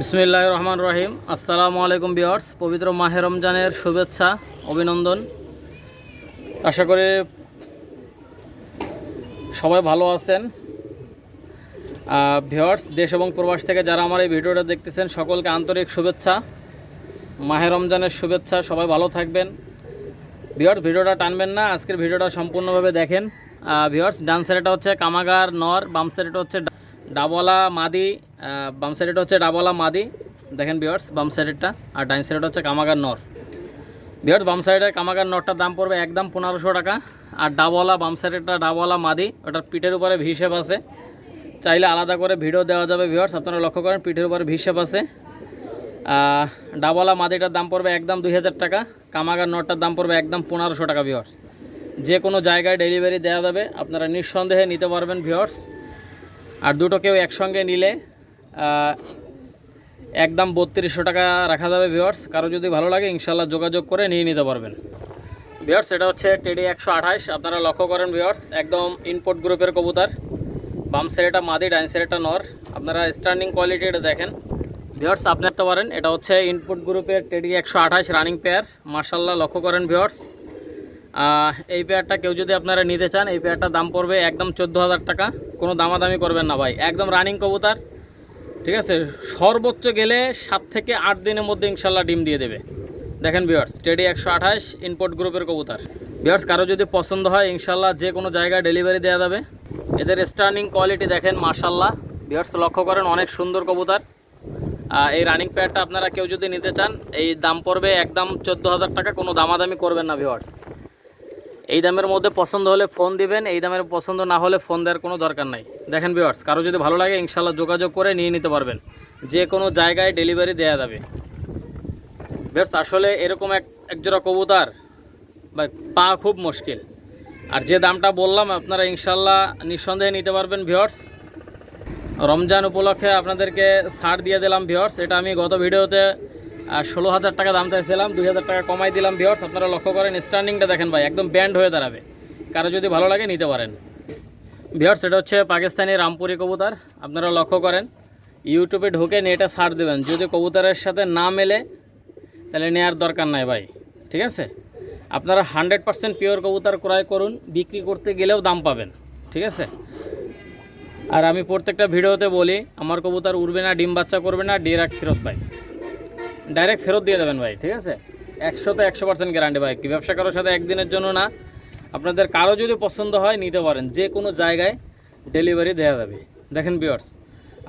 বিসমিল্লাহ রহমান রহিম। আসসালামু আলাইকুম বিয়ার্স পবিত্র মাহে রমজানের শুভেচ্ছা, অভিনন্দন। আশা করি সবাই ভালো আছেন। ভিওয়ার্স দেশ এবং প্রবাস থেকে যারা আমার এই ভিডিওটা দেখতেছেন, সকলকে আন্তরিক শুভেচ্ছা, মাহে রমজানের শুভেচ্ছা, সবাই ভালো থাকবেন। ভিওয়ার্স ভিডিওটা টানবেন না, আজকের ভিডিওটা সম্পূর্ণভাবে দেখেন। ভিওয়ার্স ডান হচ্ছে কামাগার, নর, বাম সাইডটা হচ্ছে ডাবলা মাদি বাম সাইডটা হচ্ছে ডাবলা মাদি। দেখেন ভিওয়ার্স বাম সাইডেরটা আর ডাইন সাইডটা হচ্ছে কামাগার নর। ভিওয়ার্স বাম সাইডের কামাগার নরটার দাম পড়বে একদম পনেরোশো টাকা। আর ডাবলা, বাম সাইডেরটা ডাবলা মাদি, ওটার পিঠের উপরে হিসেব আছে। চাইলে আলাদা করে ভিডিও দেওয়া যাবে ভিওয়ার্স আপনারা লক্ষ্য করেন, পিঠের উপরে হিসেব আছে। ডাবলা মাদিটার দাম পড়বে একদম দুই হাজার টাকা। কামাগার নটটার দাম পড়বে একদম পনেরোশো টাকা ভিওর্স যে কোনো জায়গায় ডেলিভারি দেওয়া যাবে, আপনারা নিঃসন্দেহে নিতে পারবেন ভিওর্স আর দুটো কেউ একসঙ্গে নিলে একদম বত্রিশশো টাকা রাখা যাবে ভিওর্স কারও যদি ভালো লাগে ইনশাল্লাহ যোগাযোগ করে নিয়ে নিতে পারবেন। ভিওর্স এটা হচ্ছে টেডি একশো আঠাশ। আপনারা লক্ষ্য করেন ভিওর্স একদম ইনপোর্ট গ্রুপের কবুতার। বাম সাইডটা মাদি ডাইন সাইডটা নর। আপনারা স্টার্নিং কোয়ালিটি এটা দেখেন। ভিওর্স আপনি পারেন, এটা হচ্ছে ইনপুট গ্রুপের টেডি একশো আঠাশ রানিং পেয়ার মার্শাল্লাহ লক্ষ্য করেন ভিওর্স এই পেয়ারটা কেউ যদি আপনারা নিতে চান, এই পেয়ারটার দাম পড়বে একদম চোদ্দ হাজার টাকা। কোনো দামাদামি করবেন না ভাই, একদম রানিং কবুতার। ঠিক আছে? সর্বোচ্চ গেলে সাত থেকে আট দিনের মধ্যে ইনশাল্লাহ ডিম দিয়ে দেবে। দেখেন বিয়ার্স টেডি একশো আঠাশ ইনপোর্ট গ্রুপের কবুতার। বিয়ার্স কারও যদি পছন্দ হয়, ইনশাল্লাহ যে কোনো জায়গায় ডেলিভারি দেওয়া যাবে। এদের স্টার্নিং কোয়ালিটি দেখেন মার্শাল্লাহ বিয়ার্স লক্ষ্য করেন, অনেক সুন্দর কবুতার। এই রানিং প্যাডটা আপনারা কেউ যদি নিতে চান, এই দাম পড়বে একদম চোদ্দ হাজার টাকা, কোনো দামাদামি করবেন না ভিওয়ার্স এই দামের মধ্যে পছন্দ হলে ফোন দিবেন, এই দামের পছন্দ না হলে ফোন দেওয়ার কোনো দরকার নাই। দেখেন ভিওয়ার্স কারও যদি ভালো লাগে ইনশাল্লাহ যোগাযোগ করে নিয়ে নিতে পারবেন। যে কোনো জায়গায় ডেলিভারি দেওয়া যাবে। ভিওয়ার্স আসলে এরকম এক, একজোড়া কবুতার বা পা খুব মুশকিল। আর যে দামটা বললাম, আপনারা ইনশাল্লাহ নিঃসন্দেহে নিতে পারবেন ভিওয়ার্স রমজান উপলক্ষে আপনাদেরকে ছাড় দিয়ে দিলাম ভিওর্স এটা আমি গত ভিডিওতে ষোলো হাজার টাকা দাম চাইছিলাম, দুই হাজার টাকা কমাই দিলাম ভিওর্স আপনারা লক্ষ্য করেন স্টার্নিংটা দেখেন ভাই, একদম ব্যান্ড হয়ে দাঁড়াবে। কারও যদি ভালো লাগে, নিতে পারেন। ভিওর্স এটা হচ্ছে পাকিস্তানি রামপুরি কবুতর, আপনারা লক্ষ্য করেন। ইউটিউবে ঢুকে নেটে ছাড় দেবেন, যদি কবুতরের সাথে না মেলে, তাহলে নেওয়ার দরকার নাই ভাই, ঠিক আছে? আপনারা হান্ড্রেড পার্সেন্ট পিওর কবুতর ক্রয় করুন, বিক্রি করতে গেলেও দাম পাবেন, ঠিক আছে? আর আমি প্রত্যেকটা ভিডিওতে বলি, আমার কবুতর উড়বে না, ডিম বাচ্চা করবে না ডিরেক্ট ফেরত ভাই। ডাইরেক্ট ফেরত দিয়ে দেবেন ভাই, ঠিক আছে? একশোতে একশো পার্সেন্ট গ্যারান্টি ভাই, কি ব্যবসা কারোর সাথে একদিনের জন্য না। আপনাদের কারও যদি পছন্দ হয়, নিতে পারেন। যে কোনো জায়গায় ডেলিভারি দেওয়া যাবে। দেখেন বিয়ার্স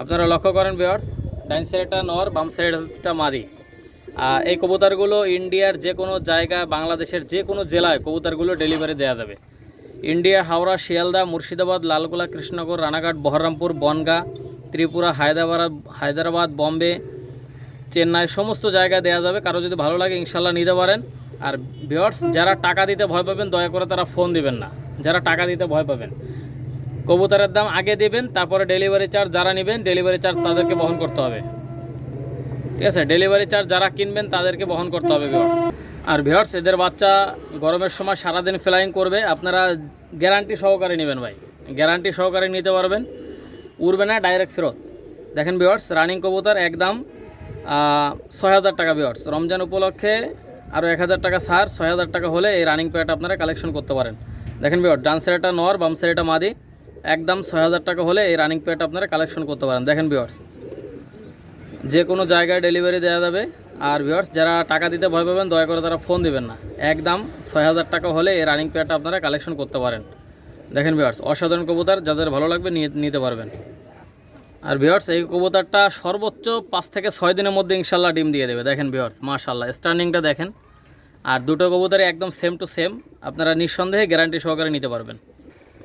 আপনারা লক্ষ্য করেন বিয়ার্স ডাইন সাইডটা নর, বাম সাইডটা মাদি। এই কবুতারগুলো ইন্ডিয়ার যে কোনো জায়গা বাংলাদেশের যে কোনো জেলায় কবুতারগুলো ডেলিভারি দেওয়া যাবে। ইন্ডিয়া, হাওড়া, শিয়ালদা, মুর্শিদাবাদ, লালগোলা, কৃষ্ণনগর, রানাঘাট, বহরমপুর, বনগাঁ, ত্রিপুরা, হায়দ্রাবাদ হায়দ্রাবাদ, বম্বে চেন্নাই সমস্ত জায়গায় দেওয়া যাবে। কারও যদি ভালো লাগে, ইনশাল্লাহ নিতে পারেন। আর ভিওর্স যারা টাকা দিতে ভয় পাবেন, দয়া করে তারা ফোন দিবেন না। যারা টাকা দিতে ভয় পাবেন। কবুতরের দাম আগে দিবেন, তারপরে ডেলিভারি চার্জ যারা নেবেন ডেলিভারি চার্জ তাদেরকে বহন করতে হবে। ঠিক আছে? ডেলিভারি চার্জ যারা কিনবেন, তাদেরকে বহন করতে হবে ভিওর্স আর ভিওর্স এদের বাচ্চা গরমের সময় সারাদিন ফ্লাইং করবে, আপনারা গ্যারান্টি সহকারে নেবেন ভাই। গ্যারান্টি সহকারে নিতে পারবেন। উড়বে না ডাইরেক্ট ফেরত। দেখেন ভিওর্স রানিং কবুতর, একদম ছয় হাজার টাকা ভিওর্স রমজান উপলক্ষে আরও এক হাজার টাকা সার ছয় হাজার টাকা হলে এই রানিং প্যাড আপনারা কালেকশন করতে পারেন। দেখেন ভিওর ডান সাইডটা নর, বাম সাইডটা মাদি। একদম ছয় হাজার টাকা হলে এই রানিং প্যাড আপনারা কালেকশন করতে পারেন। দেখেন ভিওর্স যে কোনো জায়গায় ডেলিভারি দেওয়া যাবে। আর ভিওর্স যারা টাকা দিতে ভয় পাবেন, দয়া করে তারা ফোন দিবেন না। একদম ছয় হাজার টাকা হলে এই রানিং প্যাডটা আপনারা কালেকশন করতে পারেন। দেখেন ভিওর্স অসাধারণ কবুতর, যাদের ভালো লাগবে নিয়ে নিতে পারবেন। আর ভিওর্স এই কবুতরটা সর্বোচ্চ পাঁচ থেকে ছয় দিনের মধ্যে ইনশাল্লাহ ডিম দিয়ে দেবে। দেখেন ভিওর্স মাশাল্লাহ স্টার্নিংটা দেখেন। আর দুটো কবুতরে একদম সেম টু সেম আপনারা নিঃসন্দেহে গ্যারান্টি সহকারে নিতে পারবেন।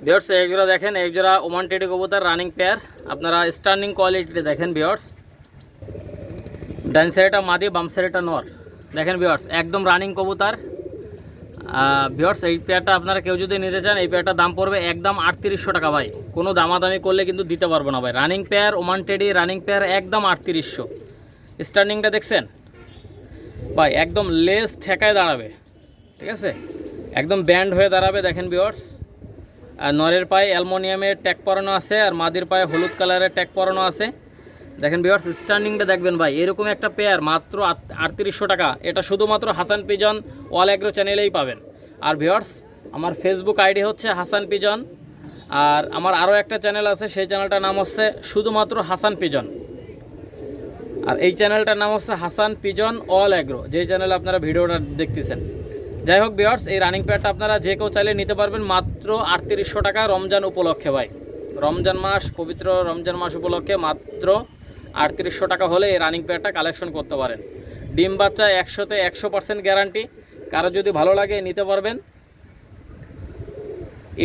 ভিওর্স এক জোড়া দেখেন এক জোড়া ওমান টেডি কবুতর রানিং পেয়ার আপনারা স্টার্নিং কোয়ালিটি দেখেন ভিওর্স ডান সাইডটা মাদি, বাম সাইডটা নর। দেখেন ভিওর্স একদম রানিং কবুতর। ভিওর্স এই পেয়ারটা আপনারা কেউ যদি নিতে চান, এই পেয়ারটার দাম পড়বে একদম আটত্রিশশো টাকা ভাই। কোনো দামাদামি করলে কিন্তু দিতে পারব না ভাই। Running pair Oman teddy running pair একদম আটত্রিশশো। স্টার্নিংটা দেখছেন? ভাই, একদম লেস ঠেকায় দাঁড়াবে। ঠিক আছে? একদম ব্যান্ড হয়ে দাঁড়াবে, দেখেন ভিওর্স আর নরের পায়ে অ্যালমোনিয়ামের ট্যাগ পরানো আছে, আর মাদির পায়ে হলুদ কালারের ট্যাগ পরানো আছে। দেখেন বিয়ার্স স্ট্যান্ডিংটা দেখবেন ভাই, এরকম একটা পেয়ার মাত্র আটত্রিশশো টাকা। এটা শুধুমাত্র হাসান পিজন অল অ্যাগ্রো চ্যানেলেই পাবেন। আর ভিওয়ার্স আমার ফেসবুক আইডি হচ্ছে হাসান পিজন আর আমার আরও একটা চ্যানেল আছে, সেই চ্যানেলটার নাম হচ্ছে শুধুমাত্র হাসান পিজন আর এই চ্যানেলটার নাম হচ্ছে হাসান পিজন অল অ্যাগ্রো যেই চ্যানেলে আপনারা ভিডিওটা দেখতেছেন। যাই হোক বিয়ার্স এই রানিং প্যাডটা আপনারা যে কেউ চাইলে নিতে পারবেন মাত্র আটত্রিশশো টাকা রমজান উপলক্ষে ভাই। রমজান মাস, পবিত্র রমজান মাস উপলক্ষে মাত্র আটত্রিশশো টাকা হলে এই রানিং প্যাডটা কালেকশন করতে পারেন। ডিম বাচ্চা একশোতে একশো পার্সেন্ট গ্যারান্টি কারও যদি ভালো লাগে নিতে পারবেন।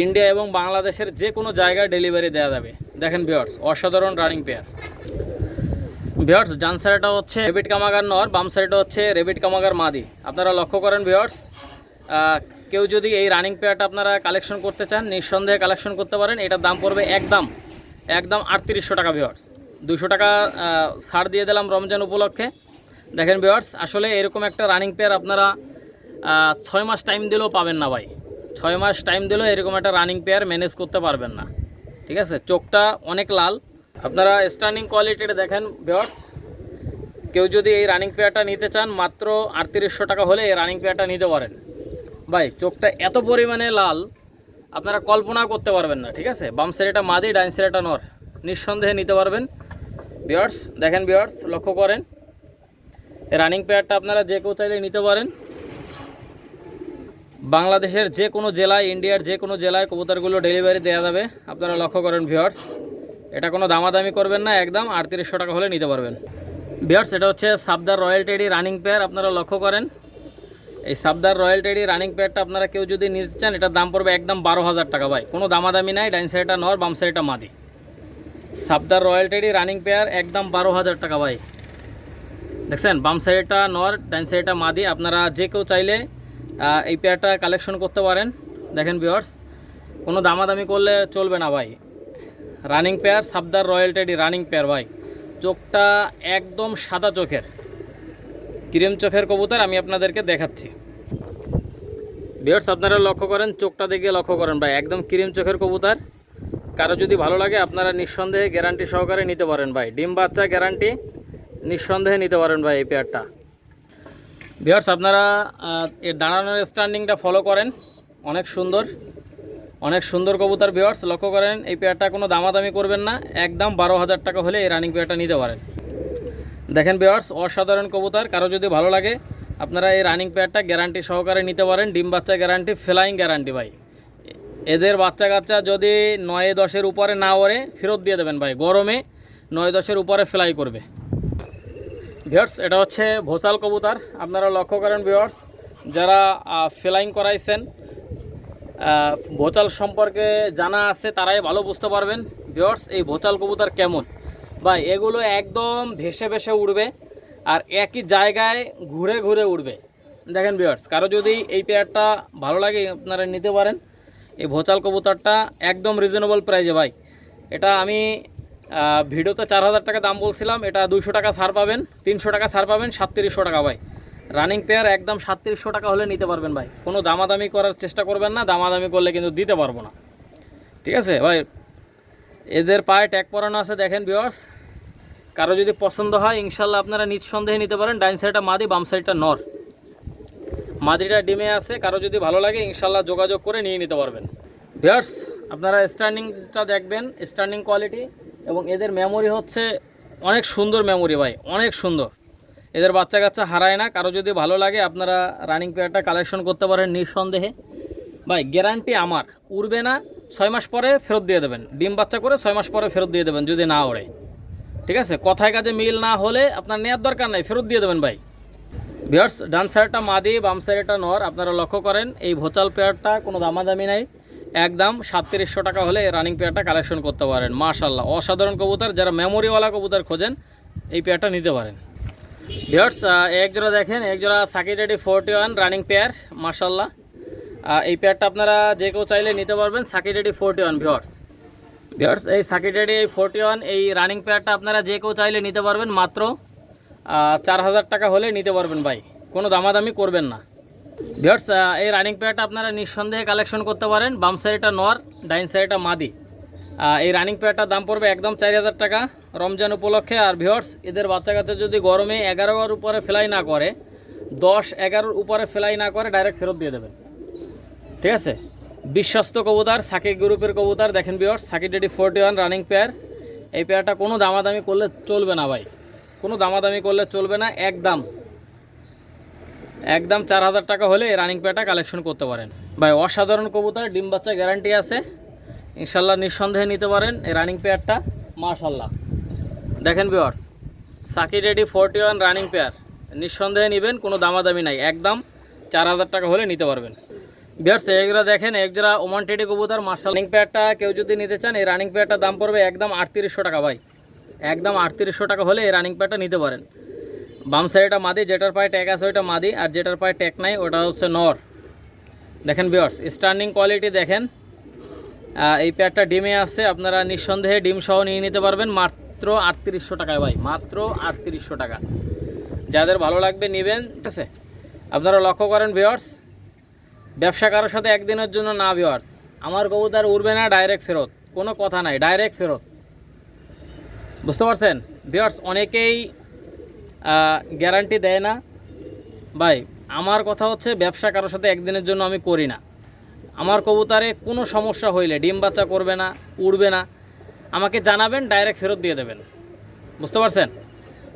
ইন্ডিয়া এবং বাংলাদেশের যে কোনো জায়গায় ডেলিভারি দেওয়া যাবে। দেখেন বিয়ার্স অসাধারণ রানিং পেয়ার ভিওর্স ডান সাইডটা হচ্ছে রেবিট কামাগার নর বাম সাইডটা হচ্ছে রেবিট কামাগার মাদি আপনারা লক্ষ্য করেন ভিওর্স কেউ যদি এই রানিং পেয়ারটা আপনারা কালেকশন করতে চান, নিঃসন্দেহে কালেকশন করতে পারেন। এটার দাম পড়বে একদম একদম আটত্রিশশো টাকা ভিওর্স দুশো টাকা ছাড় দিয়ে দিলাম রমজান উপলক্ষে। দেখেন ভিওর্স আসলে এরকম একটা রানিং পেয়ার আপনারা ছয় মাস টাইম দিলেও পাবেন না ভাই। ছয় মাস টাইম দিলেও এরকম একটা রানিং পেয়ার ম্যানেজ করতে পারবেন না। ঠিক আছে? চোখটা অনেক লাল। আপনারা স্টার্নিং কোয়ালিটিটা দেখেন ভিওর্স কেউ যদি এই রানিং পেয়ারটা নিতে চান, মাত্র আটত্রিশশো টাকা হলে এই রানিং পেয়ারটা নিতে পারেন। ভাই, চোখটা এত পরিমাণে লাল, আপনারা কল্পনা করতে পারবেন না। ঠিক আছে? বাম সাইডটা মাদি ডাইন সাইডটা নর। নিঃসন্দেহে নিতে পারবেন। বিয়ার্স দেখেন বিয়ার্স লক্ষ্য করেন। রানিং পেয়ারটা আপনারা যে কেউ চাইলে নিতে পারেন। বাংলাদেশের যে কোনো জেলায় ইন্ডিয়ার যে কোনো জেলায় কবুতরগুলো ডেলিভারি দেওয়া যাবে। আপনারা লক্ষ্য করেন ভিওয়ার্স এটা কোনো দামাদামি করবেন না, একদম আটত্রিশশো টাকা হলে নিতে পারবেন। ভিওয়ার্স এটা হচ্ছে Sabdar royal teddy running pair আপনারা লক্ষ্য করেন। এই সাবদার রয়্যাল টেডি রানিং পেয়ারটা আপনারা কেউ যদি নিতে চান, এটার দাম পড়বে একদম বারো হাজার টাকা ভাই। কোনো দামাদামি নাই, ডাইন সাইডটা নর, বাম সাইডটা মাদি। Sabdar royal teddy running pair একদম বারো হাজার টাকা ভাই। দেখছেন, বাম সাইডটা নর ডাইন সাইডটা মাদি। আপনারা যে কেউ চাইলে এই পেয়ারটা কালেকশন করতে পারেন। দেখেন ভিওর্স কোনো দামাদামি করলে চলবে না ভাই। Running pair, Sabdar royal teddy running pair ভাই। চোখটা একদম সাদা চোখের। ক্রিম চোখের কবুতর আমি আপনাদেরকে দেখাচ্ছি। ভিওর্স আপনারা লক্ষ্য করেন, চোখটা দেখে লক্ষ্য করেন ভাই। একদম ক্রিম চোখের কবুতর। কারও যদি ভালো লাগে, আপনারা নিঃসন্দেহে গ্যারান্টি সহকারে নিতে পারেন ভাই। ডিম বাচ্চা গ্যারান্টি নিঃসন্দেহে নিতে পারেন ভাই এই পেয়ারটা ভিওর্স আপনারা এর দাঁড়ানোর স্ট্যান্ডিংটা ফলো করেন। অনেক সুন্দর অনেক সুন্দর কবুতার ভিওর্স লক্ষ্য করেন, এই পেয়ারটা কোনো দামাদামি করবেন না। একদম বারো হাজার টাকা হলে এই রানিং পেয়ারটা নিতে পারেন। দেখেন ভিওর্স অসাধারণ কবুতার। কারও যদি ভালো লাগে, আপনারা এই রানিং পেয়ারটা গ্যারান্টি সহকারে নিতে পারেন। ডিম বাচ্চা গ্যারান্টি ফ্লাইং গ্যারান্টি ভাই। এদের বাচ্চা কাচ্চা যদি নয় দশের উপরে না ওরে ফেরত দিয়ে দেবেন ভাই। গরমে নয় দশের উপরে ফ্লাই করবে। ভিওর্স এটা হচ্ছে ভোচাল কবুতর। আপনারা লক্ষ্য করেন ভিওর্স যারা ফ্লাইং করাইছেন ভোচাল সম্পর্কে জানা আছে, তারাই ভালো বুঝতে পারবেন। ভিওর্স এই ভোচাল কবুতর কেমন? ভাই, এগুলো একদম ভেসে ভেসে উড়বে আর একই জায়গায় ঘুরে ঘুরে উড়বে। দেখেন ভিওর্স কারও যদি এই পেয়ারটা ভালো লাগে, আপনারা নিতে পারেন। এই ভোচাল কবুতরটা একদম রিজনেবল প্রাইজে ভাই। এটা আমি ভিডিওতে চার হাজার টাকা দাম বলছিলাম, এটা দুইশো টাকা ছাড় পাবেন, তিনশো টাকা ছাড় পাবেন, সাতত্রিশশো টাকা, ভাই। রানিং পেয়ার একদম সাতত্রিশশো টাকা হলে নিতে পারবেন, ভাই। কোনো দামাদামি করার চেষ্টা করবেন না, দামাদামি করলে কিন্তু দিতে পারব না। ঠিক আছে, ভাই? এদের পায়ে ট্যাগ পরানো আছে, দেখেন বিওয়ার্স কারও যদি পছন্দ হয়, ইনশাল্লাহ আপনারা নিঃসন্দেহে নিতে পারেন। ডাইন সাইডটা মাদি, বাম সাইডটা নর। মাদিটা ডিমে আছে, কারও যদি ভালো লাগে, ইনশাল্লাহ যোগাযোগ করে নিয়ে নিতে পারবেন। ভিয়ার্স আপনারা স্ট্যান্ডিংটা দেখবেন স্ট্যান্ডিং কোয়ালিটি এবং এদের মেমোরি হচ্ছে অনেক সুন্দর মেমোরি ভাই, অনেক সুন্দর। এদের বাচ্চা কাচ্চা হারায় না, কারও যদি ভালো লাগে, আপনারা রানিং পেয়ারটা কালেকশন করতে পারেন নিঃসন্দেহে। ভাই গ্যারান্টি আমার, উড়বে না, ছয় মাস পরে ফেরত দিয়ে দেবেন। ডিম বাচ্চা করে ছয় মাস পরে ফেরত দিয়ে দেবেন, যদি না ওড়ে। ঠিক আছে? কথায় কাজে মিল না হলে আপনার নেওয়ার দরকার নাই, ফেরত দিয়ে দেবেন ভাই। ভিওর্স ডান সাইডটা মাদি, বাম সাইডটা নর, আপনারা লক্ষ্য করেন, এই ভোচাল পেয়ারটা কোনো দামাদামি নাই। একদম সাতত্রিশশো টাকা হলে রানিং পেয়ারটা কালেকশন করতে পারেন মাশাল্লাহ অসাধারণ কবুতর, যারা মেমোরিওয়ালা কবুতর খোঁজেন, এই পেয়ারটা নিতে পারেন। ভিওর্স এক জোড়া দেখেন, এক জোড়া সাকিটেডি ফোরটি ওয়ান রানিং পেয়ার মাশাল্লাহ এই পেয়ারটা আপনারা যে কেউ চাইলে নিতে পারবেন সাকিটেডি ফোরটি ওয়ান ভিওর্স ভিওর্স এই সাকিটেডি এই ফোরটি ওয়ান, এই রানিং পেয়ারটা আপনারা যে কেউ চাইলে নিতে পারবেন, মাত্র চার হাজার টাকা হলে নিতে পারবেন ভাই। কোনো দামাদামি করবেন না। ভিওর্স এই রানিং পেয়ারটা আপনারা নিঃসন্দেহে কালেকশন করতে পারেন। বাম সাইডটা নর, ডাইন সাইডটা মাদি। এই রানিং পেয়ারটার দাম পড়বে একদম চার হাজার টাকা। রমজান উপলক্ষে, আর ভিওর্স এদের বাচ্চা কাচ্চা যদি গরমে এগারোর উপরে ফ্লাই না করে, দশ এগারোর উপরে ফ্লাই না করে ডাইরেক্ট ফেরত দিয়ে দেবেন। ঠিক আছে? বিশ্বস্ত কবুতার, সাকিব গ্রুপের কবুতার, দেখেন viewers Sakib teddy forty one running pair এই পেয়ারটা কোনো দামাদামি করলে চলবে না ভাই। কোনো দামাদামি করলে চলবে না, একদম। একদম চার হাজার টাকা হলে এই রানিং পেয়ারটা কালেকশন করতে পারেন। ভাই, অসাধারণ কবুতর ডিম বাচ্চা গ্যারান্টি আছে। ইনশাল্লাহ নিঃসন্দেহে নিতে পারেন এই রানিং পেয়ারটা মাশাল্লাহ। দেখেন viewers Saki teddy forty one running pair নিঃসন্দেহে নেবেন, কোনো দামাদামি নাই। একদম চার হাজার টাকা হলে নিতে পারবেন। বিয়ার্স এগুলো দেখেন এক জোড়া ওমান টেডি কবুতর মার্শাল রানিং পেয়ারটা কেউ যদি নিতে চান, এই রানিং পেয়ারটার দাম পড়বে একদম আটত্রিশশো টাকা, ভাই। একদম আটত্রিশশো টাকা হলে এই রানিং পেয়ারটা নিতে পারেন। বাম সাইডটা মাদি, যেটার পায়ে ট্যাগ আছে ওইটা মাদি, আর যেটার পায়ে ট্যাগ নাই ওটা হচ্ছে নর। দেখেন বিয়ার্স স্টার্নিং কোয়ালিটি দেখেন। এই পেয়ারটা ডিমে আছে, আপনারা নিঃসন্দেহে ডিম সহ নিয়ে নিতে পারবেন। মাত্র আটত্রিশশো টাকায় ভাই, মাত্র আটত্রিশশো টাকা। যাদের ভালো লাগবে নেবেন, ঠিক আছে? আপনারা লক্ষ্য করেন ভিওয়ার্স ব্যবসা কারোর সাথে একদিনের জন্য না ভিওয়ার্স আমার কবুতর উড়বে না ডাইরেক্ট ফেরত। কোনো কথা নাই ডাইরেক্ট ফেরত। বুঝতে পারছেন? ভিওয়ার্স অনেকেই গ্যারান্টি দেয় না। ভাই, আমার কথা হচ্ছে ব্যবসা কারোর সাথে একদিনের জন্য আমি করি না। আমার কবুতারে কোনো সমস্যা হইলে ডিম বাচ্চা করবে না, উড়বে না। আমাকে জানাবেন ডাইরেক্ট ফেরত দিয়ে দেবেন। বুঝতে পারছেন?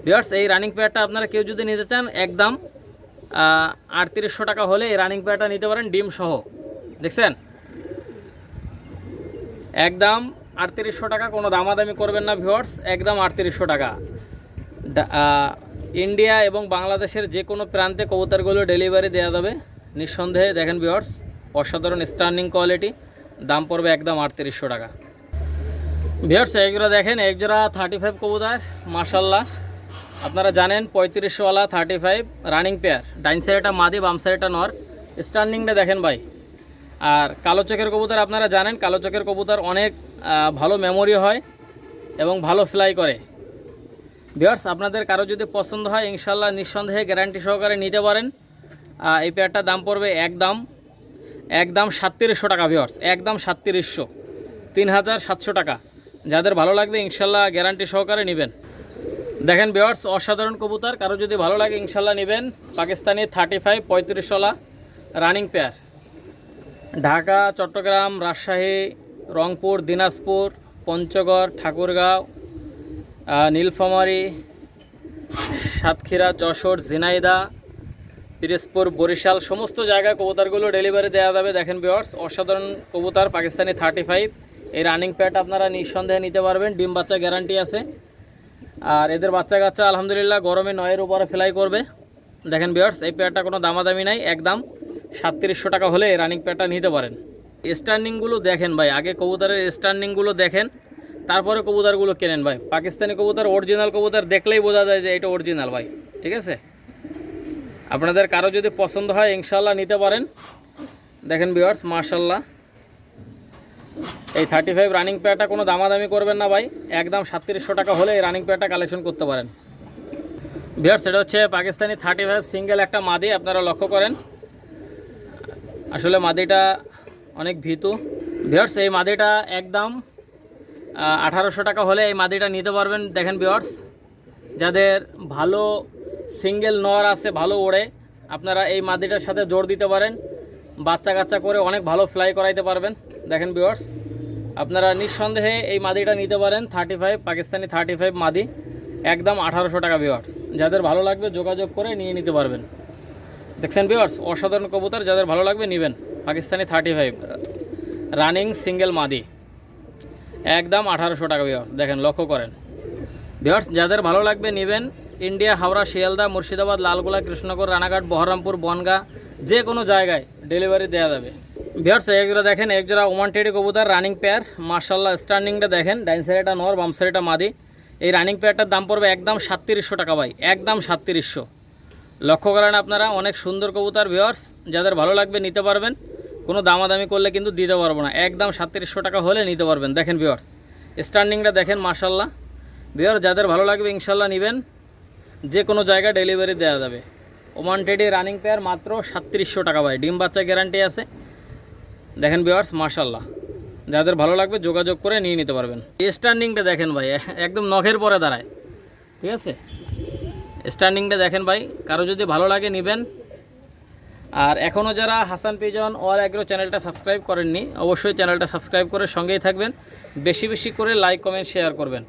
ভিওর্স এই রানিং পেয়ারটা আপনারা কেউ যদি নিতে চান, একদম আটত্রিশশো টাকা হলে এই রানিং পেয়ারটা নিতে পারেন, ডিম সহ। দেখছেন? একদম আটত্রিশশো টাকা, কোনো দামাদামি করবেন না ভিওর্স একদম আটত্রিশশো টাকা। ইন্ডিয়া এবং বাংলাদেশের যে কোনো প্রান্তে কবুতরগুলো ডেলিভারি দেওয়া যাবে। নিঃসন্দেহে দেখেন ভিওর্স অসাধারণ স্টার্নিং কোয়ালিটি দাম পড়বে একদম আটত্রিশশো টাকা। ভিওর্স এগুলো দেখেন এক জোড়া থার্টি ফাইভ কবুতর মার্শাল্লাহ আপনারা জানেন পঁয়ত্রিশশোওয়ালা থার্টি ফাইভ রানিং পেয়ার ডাইন সাইডটা মাদি, বাম সাইডটা নর। স্টার্নিংটা দেখেন ভাই আর কালো চোখের কবুতর আপনারা জানেন, কালো চোখের কবুতর অনেক ভালো মেমোরি হয় এবং ভালো ফ্লাই করে। ভিওর্স আপনাদের কারও যদি পছন্দ হয় ইনশাল্লাহ নিঃসন্দেহে গ্যারান্টি সহকারে নিতে পারেন। এই পেয়ারটার দাম পড়বে একদম একদম সাতত্রিশশো টাকা ভিওর্স একদম সাতত্রিশশো। তিন হাজার সাতশো টাকা। যাদের ভালো লাগবে ইনশাল্লাহ গ্যারান্টি সহকারে নেবেন। দেখেন ভিওর্স অসাধারণ কবুতর। কারও যদি ভালো লাগে ইনশাল্লাহ নেবেন। পাকিস্তানি থার্টি ফাইভ পঁয়ত্রিশশোলা রানিং পেয়ার ঢাকা, চট্টগ্রাম, রাজশাহী, রংপুর, দিনাজপুর, পঞ্চগড়, ঠাকুরগাঁও নীলফামারী, সাতক্ষীরা, যশোর, ঝিনাইদা, পিরোজপুর, বরিশাল, সমস্ত জায়গায় কবুতারগুলো ডেলিভারি দেওয়া যাবে। দেখেন বিয়ার্স অসাধারণ কবুতার, পাকিস্তানি থার্টি ফাইভ এই রানিং প্যাড আপনারা নিঃসন্দেহে নিতে পারবেন, ডিম বাচ্চা গ্যারান্টি আছে। আর এদের বাচ্চা কাচ্চা, আলহামদুলিল্লাহ, গরমে নয়ের উপরে ফ্লাই করবে। দেখেন বিয়ার্স এই প্যাডটা কোনো দামাদামি নাই, একদম। সাতত্রিশশো টাকা হলে রানিং প্যাডটা নিতে পারেন। স্ট্যান্ডিংগুলো দেখেন ভাই, আগে কবুতরের স্ট্যান্ডিংগুলো দেখেন, তারপরে কবুতরগুলো কেনেন ভাই। পাকিস্তানি কবুতর অরিজিনাল কবুতর দেখলেই বোঝা যায় যে এটা অরিজিনাল ভাই, ঠিক আছে? আপনাদের কারও যদি পছন্দ হয় ইনশাল্লাহ নিতে পারেন। দেখেন বিয়ার্স মার্শাল্লাহ এই থার্টি ফাইভ রানিং পেয়ারটা কোনো দামাদামি করবেন না ভাই, একদম সাতত্রিশশো টাকা হলে এই রানিং পেয়ারটা কালেকশন করতে পারেন। বিয়ার্স সেটা হচ্ছে পাকিস্তানি থার্টি ফাইভ সিঙ্গেল একটা মাদি, আপনারা লক্ষ্য করেন। আসলে মাদিটা অনেক ভীতু। বিয়ার্স এই মাদিটা একদম আঠারোশো টাকা হলে এই মাদিটা নিতে পারবেন। দেখেন বিয়ার্স যাদের ভালো সিঙ্গেল নর আছে, ভালো ওড়ে, আপনারা এই মাদিটার সাথে জোর দিতে পারেন। বাচ্চা কাচ্চা করে অনেক ভালো ফ্লাই করাইতে পারবেন। দেখেন বিওয়ার্স আপনারা নিঃসন্দেহে এই মাদিটা নিতে পারেন। Thirty five Pakistani thirty five মাদি। একদম আঠারোশো টাকা বিওয়ার্স যাদের ভালো লাগবে, যোগাযোগ করে নিয়ে নিতে পারবেন। দেখছেন বিওয়ার্স অসাধারণ কবুতর, যাদের ভালো লাগবে নেবেন। Pakistani thirty five running single মাদি। একদম আঠারোশো টাকা বিওয়ার্স দেখেন, লক্ষ্য করেন। ভিওর্স যাদের ভালো লাগবে নেবেন, ইন্ডিয়া, হাওড়া, শিয়ালদা, মুর্শিদাবাদ, লালগোলা, কৃষ্ণনগর, রানাঘাট, বহরমপুর, বনগা, যে কোনো জায়গায় ডেলিভারি দেওয়া যাবে। ভিওর্স একজোড়া দেখেন, একজোড়া ওমান টেডি কবুতর রানিং পেয়ার মার্শাল্লাহ স্টার্নিংটা দেখেন, ডাইন সাইডটা নর, বাম সাইডটা মাদি। এই রানিং পেয়ারটার দাম পড়বে একদম সাতত্রিশশো টাকা ভাই, একদম সাতত্রিশশো। লক্ষ্য করেন আপনারা, অনেক সুন্দর কবুতর ভিওর্স যাদের ভালো লাগবে নিতে পারবেন। কোনো দামাদামি করলে কিন্তু দিতে পারব না। একদম সাতত্রিশশো টাকা হলে নিতে পারবেন। দেখেন ভিওর্স স্টার্নিংটা দেখেন মার্শাল্লাহ বিয়ার যাদের ভালো লাগবে ইনশাল্লাহ নেবেন। যে কোনো জায়গায় ডেলিভারি দেওয়া যাবে। ওমান টেডি রানিং পেয়ার মাত্র সাতত্রিশশো টাকা ভাই। ডিম বাচ্চা গ্যারান্টি আছে। দেখেন বিয়ার্স মার্শাল্লাহ যাদের ভালো লাগবে, যোগাযোগ করে নিয়ে নিতে পারবেন। স্ট্যান্ডিংটা দেখেন ভাই, একদম নখের পরে দাঁড়ায়। ঠিক আছে? স্ট্যান্ডিংটা দেখেন ভাই, কারও যদি ভালো লাগে নেবেন। আর এখনও যারা হাসান পিজন অল অ্যাগ্রো চ্যানেলটা সাবস্ক্রাইব করেননি, অবশ্যই চ্যানেলটা সাবস্ক্রাইব করে সঙ্গেই থাকবেন, বেশি বেশি করে লাইক, কমেন্ট, শেয়ার করবেন।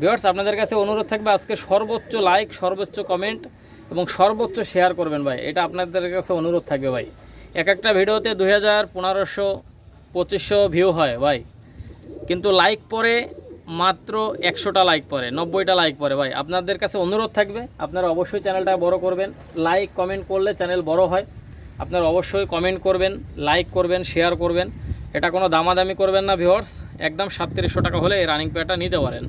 ভিউয়ার্স, আপনাদের কাছে অনুরোধ থাকবে আজকে সর্বোচ্চ লাইক, সর্বোচ্চ কমেন্ট এবং সর্বোচ্চ শেয়ার করবেন ভাই, এটা আপনাদের কাছে অনুরোধ থাকবে ভাই। এক একটা ভিডিওতে দুই হাজার পনেরোশো, পঁচিশশো ভিউ হয় ভাই। কিন্তু লাইক পরে মাত্র একশোটা লাইক পরে নব্বইটা লাইক পরে ভাই। আপনাদের কাছে অনুরোধ থাকবে, আপনারা অবশ্যই চ্যানেলটা বড় করবেন। লাইক কমেন্ট করলে চ্যানেল বড় হয়। আপনারা অবশ্যই কমেন্ট করবেন লাইক করবেন শেয়ার করবেন। এটা কোনো দামাদামি করবেন না ভিওর্স একদম সাতত্রিশশো টাকা হলে এই রানিং পেয়ারটা নিতে পারেন।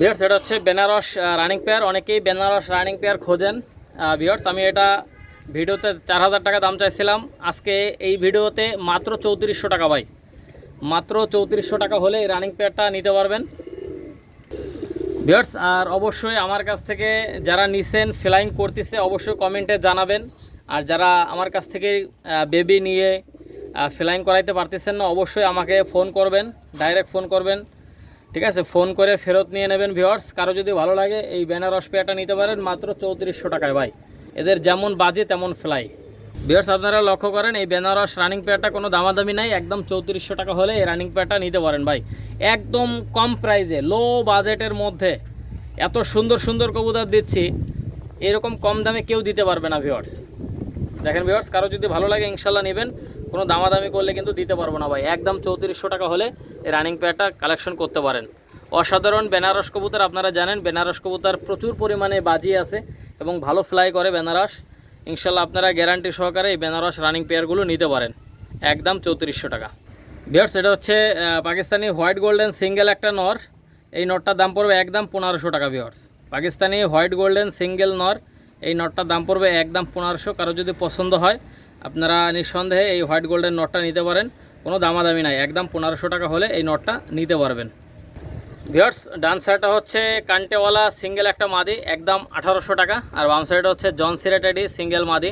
ভিওর্স এটা হচ্ছে বেনারস রানিং পেয়ার অনেকেই বেনারস রানিং পেয়ার খোঁজেন। ভিওর্স আমি এটা ভিডিওতে চার হাজার টাকা দাম চাইছিলাম। আজকে এই ভিডিওতে মাত্র চৌত্রিশশো টাকা ভাই। মাত্র চৌত্রিশশো টাকা হলে এই রানিং পেয়ারটা নিতে পারবেন। ভিওর্স আর অবশ্যই আমার কাছ থেকে যারা নিছেন ফ্লাইং করতেছে, অবশ্যই কমেন্টে জানাবেন। আর যারা আমার কাছ থেকে বেবি নিয়ে ফ্লাইং করাইতে পারতেছেন না, অবশ্যই আমাকে ফোন করবেন ডাইরেক্ট ফোন করবেন। ঠিক আছে? ফোন করে ফেরত নিয়ে নেবেন ভিওর্স কারও যদি ভালো লাগে, এই বেনারস পেয়ারটা নিতে পারেন, মাত্র চৌত্রিশশো টাকায় ভাই। এদের যেমন বাজে, তেমন ফ্লাই ভিওর্স আপনারা লক্ষ্য করেন, এই বেনারস রানিং প্যাডটা কোনো দামাদামি নাই, একদম চৌত্রিশশো টাকা হলে এই রানিং প্যাডটা নিতে পারেন ভাই। একদম কম প্রাইজে লো বাজেটের মধ্যে এত সুন্দর সুন্দর কবুতর দিচ্ছি, এরকম কম দামে কেউ দিতে পারবে না ভিওয়ার্স দেখেন ভিওয়ার্স কারও যদি ভালো লাগে ইনশাল্লাহ নেবেন। কোনো দামাদামি করলে কিন্তু দিতে পারব না, ভাই। একদম চৌত্রিশশো টাকা হলে এই রানিং প্যাডটা কালেকশন করতে পারেন। অসাধারণ বেনারস কবুতর আপনারা জানেন, বেনারস কবুতর প্রচুর পরিমাণে বাজি আছে এবং ভালো ফ্লাই করে বেনারস। ইনশাল্লাহ আপনারা গ্যারান্টি সহকারে এই বেনারস রানিং পেয়ারগুলো নিতে পারেন। একদম চৌত্রিশশো টাকা। ভিওর্স এটা হচ্ছে পাকিস্তানি হোয়াইট গোল্ডেন সিঙ্গেল একটা নর। এই নটটার দাম পড়বে একদম পনেরোশো টাকা viewers Pakistani white golden single নর, এই নটটার দাম পড়বে একদম পনেরোশো। কারও যদি পছন্দ হয়, আপনারা নিঃসন্দেহে এই হোয়াইট গোল্ডেন নটটা নিতে পারেন। কোনো দামাদামি নাই, একদম পনেরোশো টাকা হলে এই নটটা নিতে পারবেন। ভিওর্স ডান সাইডটা হচ্ছে কান্টেওয়ালা সিঙ্গেল একটা মাদি, একদম আঠারোশো টাকা। আর বাম সাইডটা হচ্ছে জন সিরেটেডি সিঙ্গেল মাদি,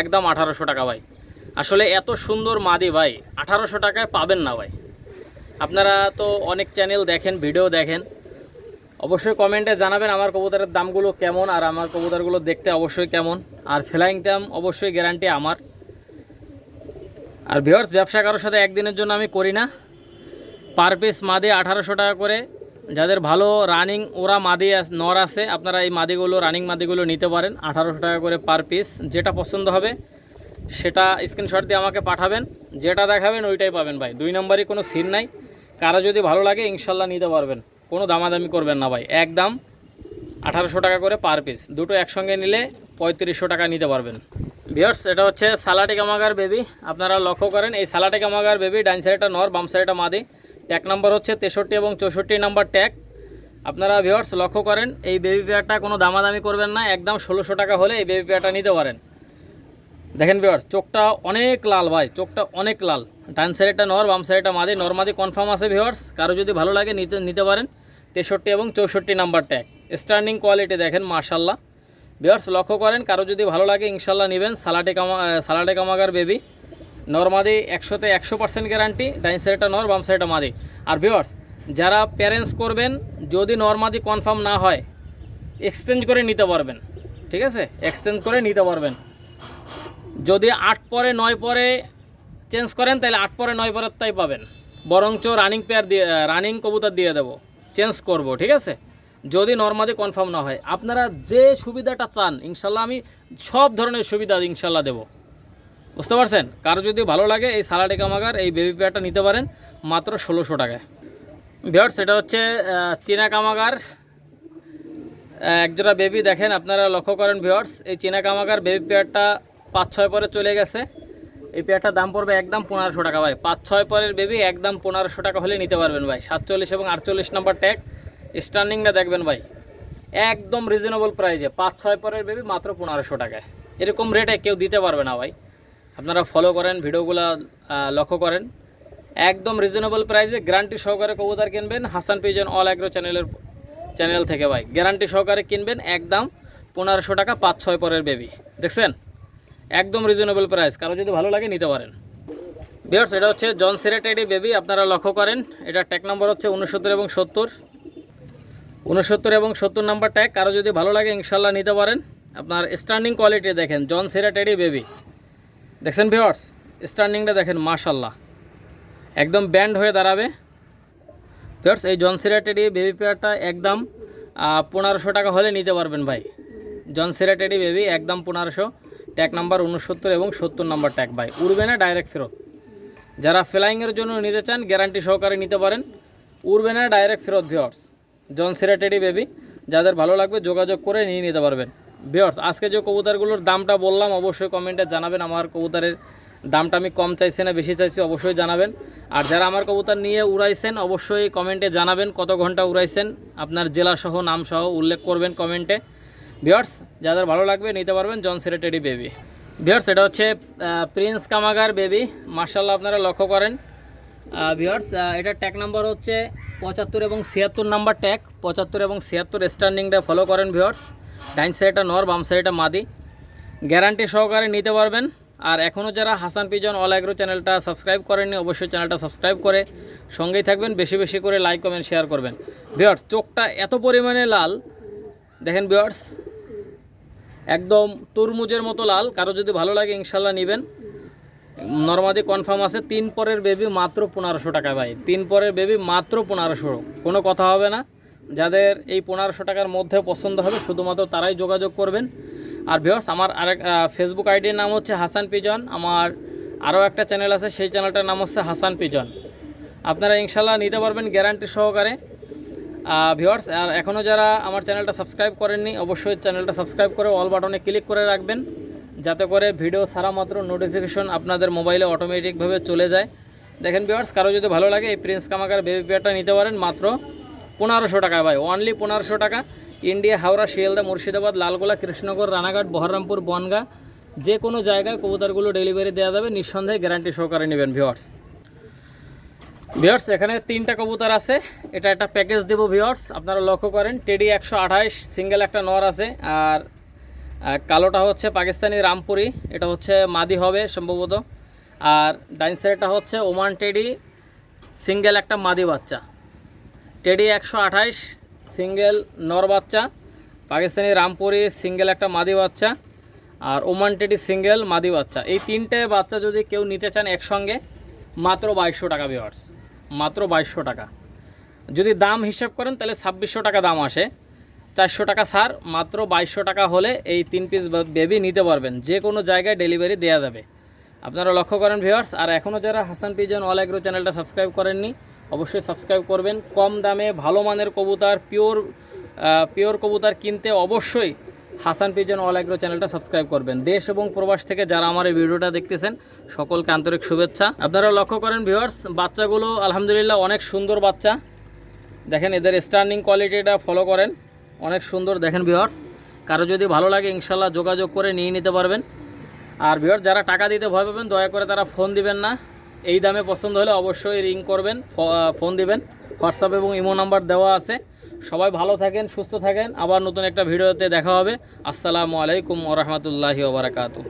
একদম আঠারোশো টাকা ভাই। আসলে এত সুন্দর মাদি ভাই, আঠারোশো টাকায় পাবেন না ভাই। আপনারা তো অনেক চ্যানেল দেখেন ভিডিও দেখেন। অবশ্যই কমেন্টে জানাবেন আমার কবুতরের দামগুলো কেমন আর আমার কবুতরগুলো দেখতে অবশ্যই কেমন। আর ফ্লাইং টাইম অবশ্যই গ্যারান্টি আমার। আর ভিওর্স ব্যবসা কারোর সাথে একদিনের জন্য আমি করি না। পার পিস মাদি আঠারোশো টাকা করে যাদের ভালো রানিং ওরা মাদি নর আছে, আপনারা এই মাদিগুলো রানিং মাদিগুলো নিতে পারেন, আঠারোশো টাকা করে পার পিস যেটা পছন্দ হবে, সেটা স্ক্রিনশট দিয়ে আমাকে পাঠাবেন, যেটা দেখাবেন, ওইটাই পাবেন ভাই। দুই নম্বরই কোনো সিন নাই, কারও যদি ভালো লাগে, ইনশাল্লাহ নিতে পারবেন, কোনো দামাদামি করবেন না ভাই, একদম আঠারোশো টাকা করে পার পিস দুটো একসঙ্গে নিলে পঁয়ত্রিশশো টাকা নিতে পারবেন। ভিওর্স এটা হচ্ছে সালাটি কামাগার বেবি আপনারা লক্ষ্য করেন, এই সালাটি কামাগার বেবি ডাইন সাইডটা নর, বাম সাইডটা মাদি। ট্যাগ নাম্বার হচ্ছে তেষট্টি এবং চৌষট্টি নাম্বার ট্যাগ। আপনারা ভিওর্স লক্ষ্য করেন, এই বেবি পেয়ারটা কোনো দামাদামি করবেন না, একদম ষোলোশো টাকা হলে এই বেবি পেয়ারটা নিতে পারেন। দেখেন ভিওর্স চোখটা অনেক লাল ভাই, চোখটা অনেক লাল। ডান সাইডটা নর, বাম সাইডটা মাদি নর্মাদি কনফার্ম আছে ভিওর্স কারও যদি ভালো লাগে, নিতে নিতে পারেন। তেষট্টি এবং চৌষট্টি নাম্বার ট্যাগ স্ট্যান্ডিং কোয়ালিটি দেখেন মাশাল্লাহ ভিওর্স লক্ষ্য করেন, কারও যদি ভালো লাগে ইনশাল্লাহ নেবেন। সালাটে কামা, সালাটে কামাগার বেবি নর্মাদি একশোতে একশো পার্সেন্ট গ্যারান্টি ডাইন সাইডটা নর, বাম সাইডটা মাদি। আর ভিওর্স যারা প্যারেন্টস করবেন, যদি নর্মাদি কনফার্ম না হয় এক্সচেঞ্জ করে নিতে পারবেন। ঠিক আছে? এক্সচেঞ্জ করে নিতে পারবেন। যদি আট পরে, নয় পরে চেঞ্জ করেন, তাহলে আট পরে, নয় পরের তাই পাবেন। বরঞ্চ রানিং পেয়ার দিয়ে রানিং কবুতর দিয়ে দেবো। চেঞ্জ করব, ঠিক আছে? যদি নর্মালি কনফার্ম না হয়, আপনারা যে সুবিধাটা চান, ইনশাল্লাহ আমি সব ধরনের সুবিধা ইনশাল্লাহ দেবো। বুঝতে পারছেন? কারও যদি ভালো লাগে এই সালাডে কামাগার, এই বেবি পেয়ারটা নিতে পারেন মাত্র ষোলোশো টাকায়। ভিওর্স এটা হচ্ছে চীনা কামাগার। একজোড়া বেবি দেখেন, আপনারা লক্ষ্য করেন ভিওর্স এই চীনা কামাগার বেবি পেয়ারটা পাঁচ ছয় পরে চলে গেছে। এই পেয়ারটার দাম পড়বে একদম পনেরোশো টাকা ভাই। পাঁচ ছয় পরের বেবি একদম পনেরোশো টাকা হলে নিতে পারবেন ভাই। সাতচল্লিশ এবং আটচল্লিশ নাম্বার ট্যাগ স্টার্নিংটা দেখবেন ভাই। একদম রিজনেবল প্রাইজে পাঁচ ছয় পরের বেবি মাত্র পনেরোশো টাকায়। এরকম রেটে কেউ দিতে পারবে না ভাই। আপনারা ফলো করেন, ভিডিওগুলো লক্ষ্য করেন। একদম রিজনেবল প্রাইসে গ্যারান্টি সহকারে কবুতর কিনবেন। হাসান পিজন অল অ্যাগ্রো চ্যানেলের চ্যানেল থেকে ভাই। গ্যারান্টি সহকারে কিনবেন একদম পনেরোশো টাকা, পাঁচ ছয় পরের বেবি দেখছেন? একদম রিজনেবল প্রাইস কারও যদি ভালো লাগে নিতে পারেন। বিয়ার্স এটা হচ্ছে জন সিরেটেডি বেবি আপনারা লক্ষ্য করেন। এটা ট্যাগ নাম্বার হচ্ছে উনসত্তর এবং সত্তর। উনসত্তর এবং সত্তর নাম্বার ট্যাগ কারও যদি ভালো লাগে, ইনশাল্লাহ নিতে পারেন। আপনার স্ট্যান্ডিং কোয়ালিটি দেখেন জন সিরেটেডি বেবি দেখছেন ভিওর্স স্ট্যান্ডিংটা দেখেন মাশাল্লাহ একদম ব্যান্ড হয়ে দাঁড়াবে। ভিওর্স এই জন সিরেটেডি বেবি পেয়ারটা একদম পনেরোশো টাকা হলে নিতে পারবেন ভাই। জন সিরেটেডি বেবি একদম পনেরোশো। ট্যাগ নাম্বার উনসত্তর এবং সত্তর নাম্বার ট্যাগ ভাই। উড়বে না ডাইরেক্ট ফেরত। যারা ফ্লাইংয়ের জন্য নিতে চান গ্যারান্টি সহকারে নিতে পারেন। উড়বে না ডাইরেক্ট ফেরত ভিওর্স জন সিরেটেডি বেবি যাদের ভালো লাগবে, যোগাযোগ করে নিয়ে নিতে পারবেন। ভিওর্স আজকে যে কবুতরগুলোর দামটা বললাম, অবশ্যই কমেন্টে জানাবেন আমার কবুতরের দামটা আমি কম চাইছি না, বেশি চাইছি, অবশ্যই জানাবেন। আর যারা আমার কবুতর নিয়ে উড়াইছেন, অবশ্যই কমেন্টে জানাবেন কত ঘণ্টা উড়াইছেন, আপনার জেলাসহ নামসহ উল্লেখ করবেন কমেন্টে ভিওর্স যাদের ভালো লাগবে নিতে পারবেন জন সেরেটেডি বেবি ভিওর্স এটা হচ্ছে প্রিন্স কামাগার বেবি মার্শাল্লাহ আপনারা লক্ষ্য করেন। ভিওর্স এটা ট্যাগ নাম্বার হচ্ছে পঁচাত্তর এবং ছিয়াত্তর নাম্বার ট্যাগ পঁচাত্তর এবং ছিয়াত্তর স্ট্যান্ডিংটা ফলো করেন ভিওর্স ডাইন সাইডটা নর, বাম সাইডটা মাদি। গ্যারান্টি সহকারে নিতে পারবেন। আর এখনও যারা হাসান পিজন অল অ্যাগ্রো চ্যানেলটা সাবস্ক্রাইব করেননি, অবশ্যই চ্যানেলটা সাবস্ক্রাইব করে সঙ্গেই থাকবেন, বেশি বেশি করে লাইক, কমেন্ট, শেয়ার করবেন। ভিওর্স চোখটা এত পরিমাণে লাল। দেখেন ভিওর্স একদম তরমুজের মতো লাল। কারও যদি ভালো লাগে ইনশাল্লাহ নেবেন। নর্মাদি কনফার্ম আছে, তিন পরের বেবি মাত্র পনেরোশো টাকা ভাই। তিন পরের বেবি মাত্র পনেরোশো। কোনো কথা হবে না। যাদের এই পনেরোশো টাকার মধ্যে পছন্দ হবে, শুধুমাত্র তারাই যোগাযোগ করবেন। আর ভিওস আমার আরেক ফেসবুক আইডির নাম হচ্ছে হাসান পিজন। আমার আরও একটা চ্যানেল আছে, সেই চ্যানেলটার নাম হচ্ছে হাসান পিজন। আপনারা ইনশাল্লাহ নিতে পারবেন গ্যারান্টি সহকারে। ভিওয়ার্স আর এখনও যারা আমার চ্যানেলটা সাবস্ক্রাইব করেননি, অবশ্যই চ্যানেলটা সাবস্ক্রাইব করে অল বাটনে ক্লিক করে রাখবেন। যাতে করে ভিডিও সারা মাত্র নোটিফিকেশন আপনাদের মোবাইলে অটোমেটিকভাবে চলে যায়। দেখেন ভিওয়ার্স কারও যদি ভালো লাগে এই প্রিন্স কামাকার বেবি পেয়ারটা নিতে পারেন, মাত্র পনেরোশো টাকা ভাই অনলি পনেরোশো টাকা। ইন্ডিয়া, হাওড়া, শিয়ালদা, মুর্শিদাবাদ, লালগোলা, কৃষ্ণনগর, রানাঘাট, বহরমপুর, বনগা, যে কোনো জায়গায় কবুতরগুলো ডেলিভারি দেওয়া যাবে, নিঃসন্দেহে গ্যারান্টি সহকারে নেবেন ভিওয়ার্স ভিওর্স এখানে তিনটা কবুতর আছে, এটা একটা প্যাকেজ দেবো ভিওর্স আপনারা লক্ষ্য করেন টেডি একশো আঠাইশ সিঙ্গেল একটা নর আছে, আর কালোটা হচ্ছে পাকিস্তানি রামপুরি, এটা হচ্ছে মাদি হবে সম্ভবত, আর ডাইন সাইডটা হচ্ছে ওমান টেডি সিঙ্গেল একটা মাদি বাচ্চা। টেডি একশো আঠাইশ, সিঙ্গেল নর বাচ্চা। পাকিস্তানি রামপুরি সিঙ্গেল একটা মাদি বাচ্চা আর ওমান টেডি সিঙ্গেল মাদি বাচ্চা। এই তিনটে বাচ্চা যদি কেউ নিতে চান একসঙ্গে, মাত্র বাইশশো টাকা ভিওয়ার্স মাত্র বাইশশো টাকা। যদি দাম হিসাব করেন, তাহলে ছাব্বিশশো টাকা দাম আসে। চারশো টাকা ছাড়, মাত্র বাইশশো টাকা হলে এই তিন পিস বেবি নিতে পারবেন। যে কোনো জায়গায় ডেলিভারি দেওয়া যাবে। আপনারা লক্ষ্য করেন ভিওয়ার্স আর এখনও যারা হাসান পিজন অল অ্যাগ্রো চ্যানেলটা সাবস্ক্রাইব করেননি অবশ্যই সাবস্ক্রাইব করবেন। কম দামে ভালো মানের কবুতর পিওর পিওর কবুতর কিনতে অবশ্যই হাসান পিজন অল অ্যাগ্রো চ্যানেলটা সাবস্ক্রাইব করবেন। দেশ এবং প্রবাস থেকে যারা আমার এই ভিডিওটা দেখতেছেন, সকলকে আন্তরিক শুভেচ্ছা। আপনারা লক্ষ্য করেন ভিওয়ার্স বাচ্চাগুলো আলহামদুলিল্লাহ অনেক সুন্দর বাচ্চা। দেখেন এদের স্টার্নিং কোয়ালিটিটা ফলো করেন। অনেক সুন্দর, দেখেন ভিওয়ার্স কারও যদি ভালো লাগে ইনশাল্লাহ যোগাযোগ করে নিয়ে নিতে পারবেন। আর ভিওয়ার্স যারা টাকা দিতে ভয় পাবেন, দয়া করে তারা ফোন দিবেন না। এই দামে পছন্দ হলে অবশ্যই রিং করবেন ফোন দিবেন। হোয়াটসঅ্যাপ এবং ইমো নাম্বার দেওয়া আছে। সবাই ভালো থাকেন, সুস্থ থাকেন। আবার নতুন একটা ভিডিওতে দেখা হবে। আসসালামু আলাইকুম ওরহমতুল্লাহি ওবরাকাতু